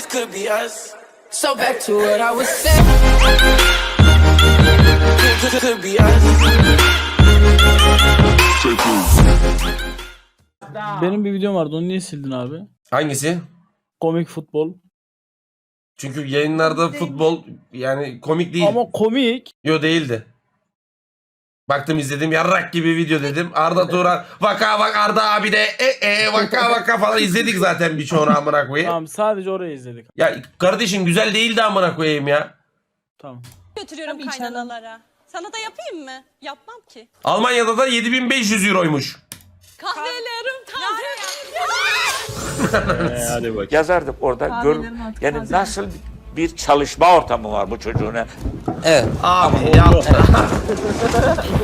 this could be us. So back to what I was saying. Could, could, could be us. Benim bir videom vardı onu niye sildin abi? Hangisi? Komik futbol. Çünkü yayınlarda futbol yani komik değil. Ama komik. Yo değildi. Baktım izledim yarrak gibi video dedim. Arda Turan vaka vak Arda abi de e e vaka vaka falan izledik zaten birçoğunu amına koyayım. Tamam sadece orayı izledik. Ya kardeşim güzel değildi amına koyayım ya. Tamam. götürüyorum Tabii canım. kaynanalara. Sana da yapayım mı? Yapmam ki. Almanya'da da 7500 euroymuş. Kahvelerim taze. yazardık orada gör yani nasıl bir çalışma ortamı var bu çocuğun. Abi yaptı.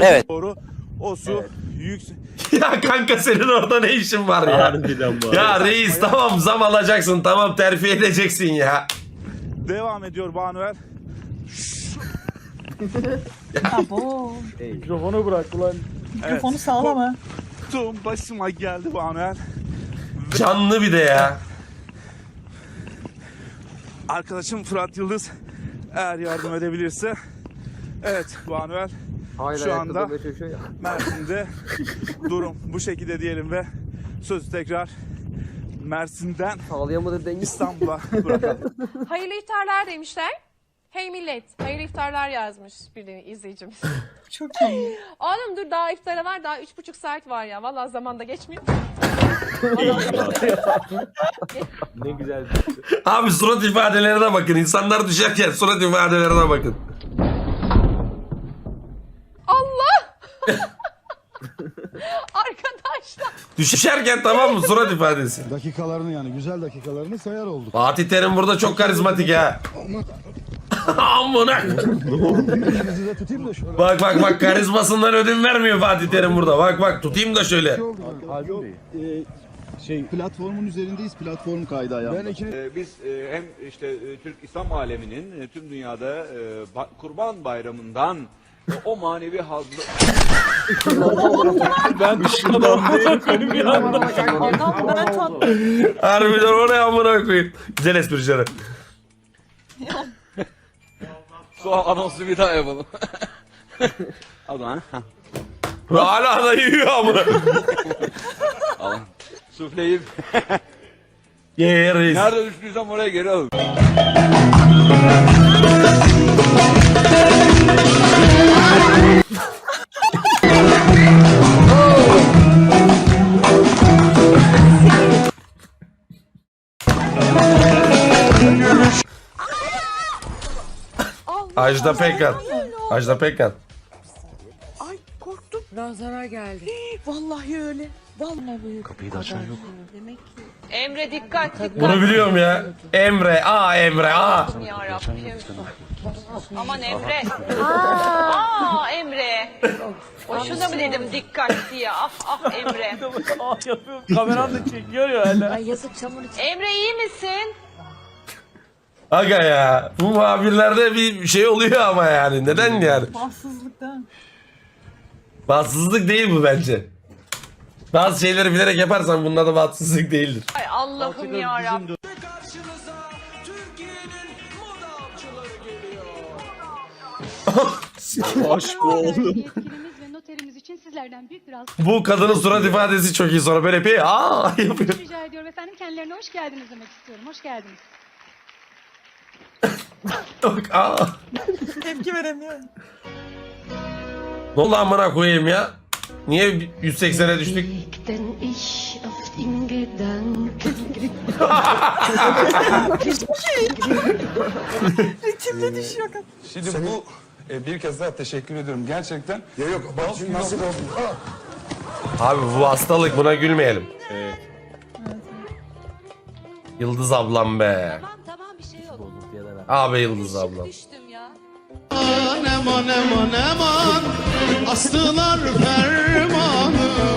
Evet. doğru. O su yüksek. ya kanka senin orada ne işin var ya? Ya reis tamam zam alacaksın tamam terfi edeceksin ya. Devam ediyor Banuel. Abo. Mikrofonu bırak ulan. Mikrofonu sağlama. Tüm başıma geldi Banuel. Canlı bir de ya. Arkadaşım Fırat Yıldız eğer yardım edebilirse. Evet Banuel şu anda Mersin'de durum bu şekilde diyelim ve sözü tekrar Mersin'den İstanbul'a bırakalım. Hayırlı iftarlar demişler. Hey millet, hayırlı iftarlar yazmış bir de izleyicimiz. Çok iyi. Oğlum dur daha iftara var, daha üç buçuk saat var ya. Vallahi zamanda geçmiyor. Abi surat ifadelerine bakın. İnsanlar düşerken surat ifadelerine bakın. Allah! Arkadaşlar. Düşerken tamam mı surat ifadesi. Dakikalarını yani güzel dakikalarını sayar olduk. Fatih Terim burada çok karizmatik ha. Amına. Elinizi de tutayım da şöyle. bak bak bak karizmasından ödün vermiyor Fatih Terim burada. Bak bak tutayım da şöyle. Yok, e, şey platformun üzerindeyiz. Platform kaydı ayağımda. Ben ikiniz Ee, Biz e, hem işte e, Türk İslam aleminin e, tüm dünyada e, ba- Kurban Bayramı'ndan e, o manevi hazzı Ben adam koyayım bir anda. Adam ben tatlı. Harbiden oraya amına koyayım. Güzel espri canım. Su anonsu bir daha yapalım. Al lan. Hala da yiyor amına. Al. Sufleyi Ye ye reis. nerede düştüysem oraya geri al. Ajda Pekkan. Ajda Pekkan. Ay. Nazara geldi. Vallahi öyle. Vallahi büyük. Kapıyı da açan yok. Demek ki. Emre dikkat, dikkat. Bunu biliyorum ya. Emre. Aa Emre. Ya Rabbim. Aman Emre. Aa Emre. Boşuna mı dedim dikkat diye. Ah ah Emre. Kameram da çekiyor ya hala. Emre iyi misin? Aga ya. Bu muhabirlerde bir şey oluyor ama yani. Neden yani? Bahtsızlıktan. Bahtsızlık değil bu bence. Bazı şeyleri bilerek yaparsan bunun adı bahtsızlık değildir. Ay Allah'ım ya Rabbim. Yetkilimiz ve noterimiz için sizlerden büyük bir alkış Bu kadının surat ifadesi çok iyi sonra böyle yapıyor. Aa yapıyor. rica ediyorum efendim. Kendilerine hoş geldiniz demek istiyorum. Hoş geldiniz. Bak, Aa. Tepki veremiyor. Ne oldu amına koyayım ya? Niye 180'e düştük? Ritimle düşüyor. Şimdi bu e, bir kez daha teşekkür ediyorum gerçekten. Ya yok nasıl oldu? Abi bu hastalık buna gülmeyelim. Yıldız ablam be. Tamam tamam bir şey yok. Abi Yıldız ablam. Düştüm ya.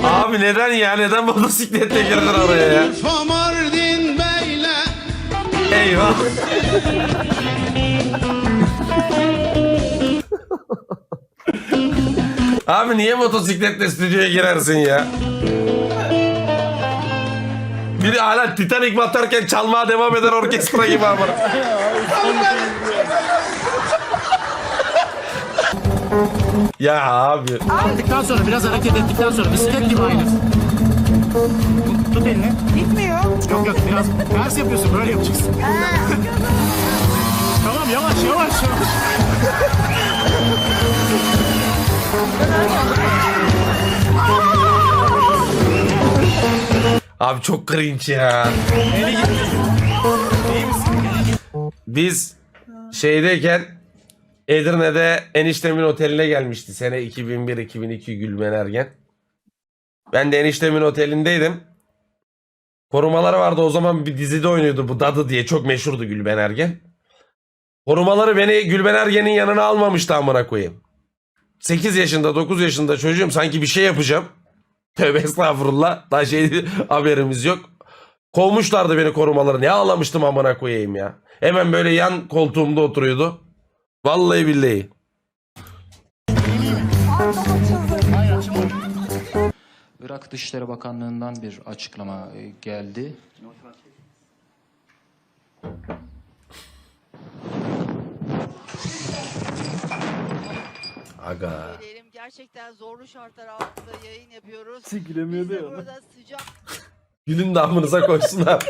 Abi neden ya? Neden motosikletle girdin oraya ya? Eyvah. Abi niye motosikletle stüdyoya girersin ya? Biri hala Titanic batarken çalmaya devam eden orkestra gibi ama. Ya abi. Ettikten sonra biraz hareket ettikten sonra bisiklet gibi aynı. Tut elini. Gitmiyor. Yok yok biraz ters yapıyorsun böyle yapacaksın. tamam yavaş yavaş yavaş. Abi çok cringe ya. Biz şeydeyken Edirne'de eniştemin oteline gelmişti. Sene 2001-2002 Gülben Ergen. Ben de eniştemin otelindeydim. Korumaları vardı o zaman bir dizide oynuyordu bu Dadı diye çok meşhurdu Gülben Ergen. Korumaları beni Gülben Ergen'in yanına almamıştı amına koyayım. 8 yaşında 9 yaşında çocuğum sanki bir şey yapacağım. Tövbe estağfurullah. Daha şey haberimiz yok. Kovmuşlardı beni korumaları. Ne ağlamıştım amına koyayım ya. Hemen böyle yan koltuğumda oturuyordu. Vallahi billahi. Irak Dışişleri Bakanlığı'ndan bir açıklama e, geldi. Aga. Gerçekten zorlu şartlar altında yayın yapıyoruz. Sikilemiyordu ya. Burada sıcak Gülün damınıza koysunlar.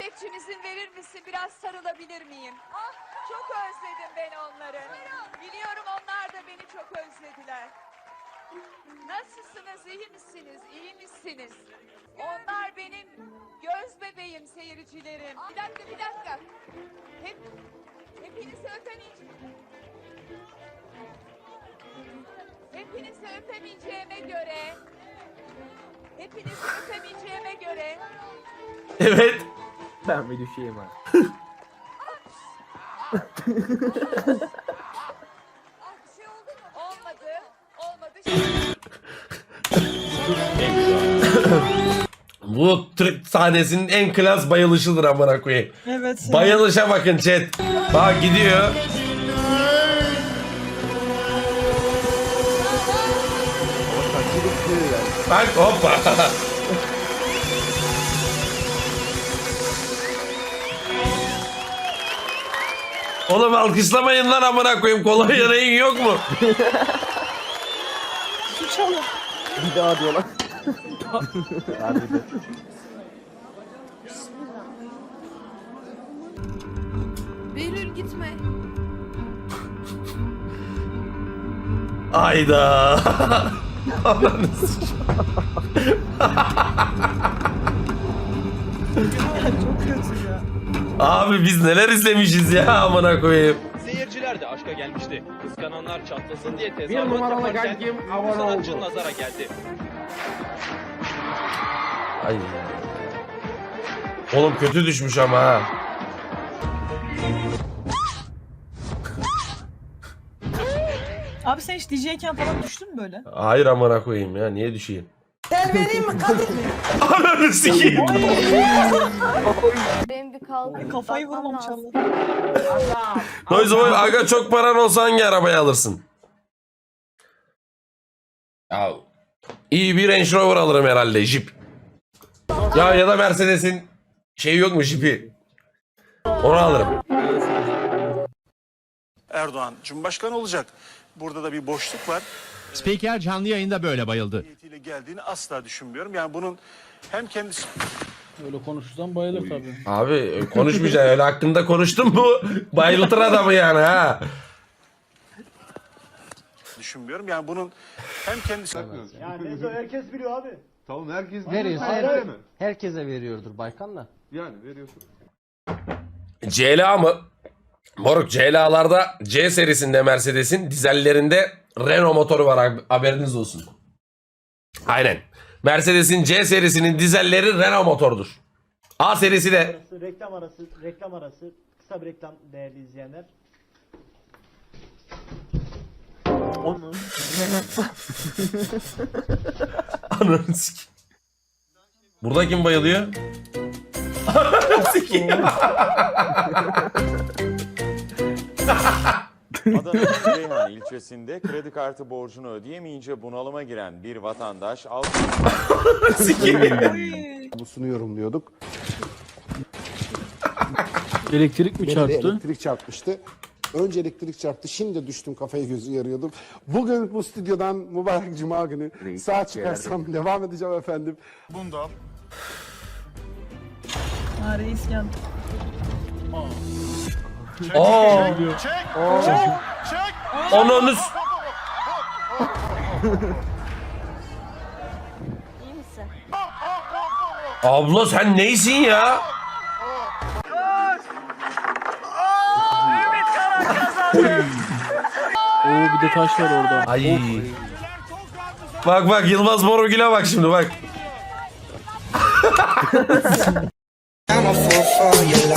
Bekçimizin verir misin? Biraz sarılabilir miyim? Ah çok özledim ben onları. Biliyorum onlar da beni çok özlediler. Nasılsınız? İyi misiniz? İyi misiniz? Onlar benim göz bebeğim seyircilerim. Bir dakika bir dakika. Hep, hepinizi öpemeyeceğim. Hepinizi öpemeyeceğime göre Hepinizi öpemeyeceğime göre evet. Ben bir düşeyim ha. Bu Türk sahnesinin en klas bayılışıdır amına koyayım. Evet. Bayılışa bakın chat. Bak gidiyor. Bak hoppa. Oğlum alkışlamayın lan amına koyayım. Kolonya neyin yok mu? Bir daha diyorlar. Behlül gitme. Ayda. Ananı Çok kötü. Abi biz neler izlemişiz ya amına koyayım. Seyirciler de aşka gelmişti. Kıskananlar çatlasın diye Bir numaralı kankim abone oldu. nazara geldi. Ay. Oğlum kötü düşmüş ama ha. Abi sen hiç DJ'ken falan düştün mü böyle? Hayır amına koyayım ya niye düşeyim? Sen vereyim mi kadın? Ananı sikeyim. Benim bir kalkıp Kafayı vurmam inşallah. Noise boy aga çok paran olsa hangi arabayı alırsın? Ya iyi bir Range Rover alırım herhalde Jeep. Ya ya da Mercedes'in şey yok mu Jeep'i? Onu alırım. Erdoğan Cumhurbaşkanı olacak. Burada da bir boşluk var. Spiker canlı yayında böyle bayıldı. Niyetiyle geldiğini asla düşünmüyorum. Yani bunun hem kendisi Öyle konuşursan bayılır tabii. Abi konuşmayacaksın öyle hakkında konuştun mu bayıltır adamı yani ha. düşünmüyorum. Yani bunun hem kendisi Yani herkes biliyor abi. Tamam herkes Veriyorsa herkese veriyordur Baykan da. Yani veriyorsun. CLA mı? Moruk CLA'larda C serisinde Mercedes'in dizellerinde Renault motoru var hab- haberiniz olsun. Aynen. Mercedes'in C serisinin dizelleri Renault motordur. A serisi de Reklam arası, reklam arası. Kısa bir reklam değerli izleyenler. Ananı sikeyim. Burada kim bayılıyor? Ananı sikeyim. Adana'nın Reyhan ilçesinde kredi kartı borcunu ödeyemeyince bunalıma giren bir vatandaş altı Bunu yorumluyorduk. Elektrik mi Beni de çarptı? elektrik çarpmıştı. Önce elektrik çarptı, şimdi düştüm kafayı gözü yarıyordum. Bugün bu stüdyodan mübarek cuma günü sağ çıkarsam devam edeceğim efendim. Bunu da al. Ha reis geldi. Aa, ananız. İyi misin? Abla sen neysin ya? Oo bir de taş var orada. Ay. Bak bak Yılmaz Morugül'e bak şimdi bak. I'm a fool for your love.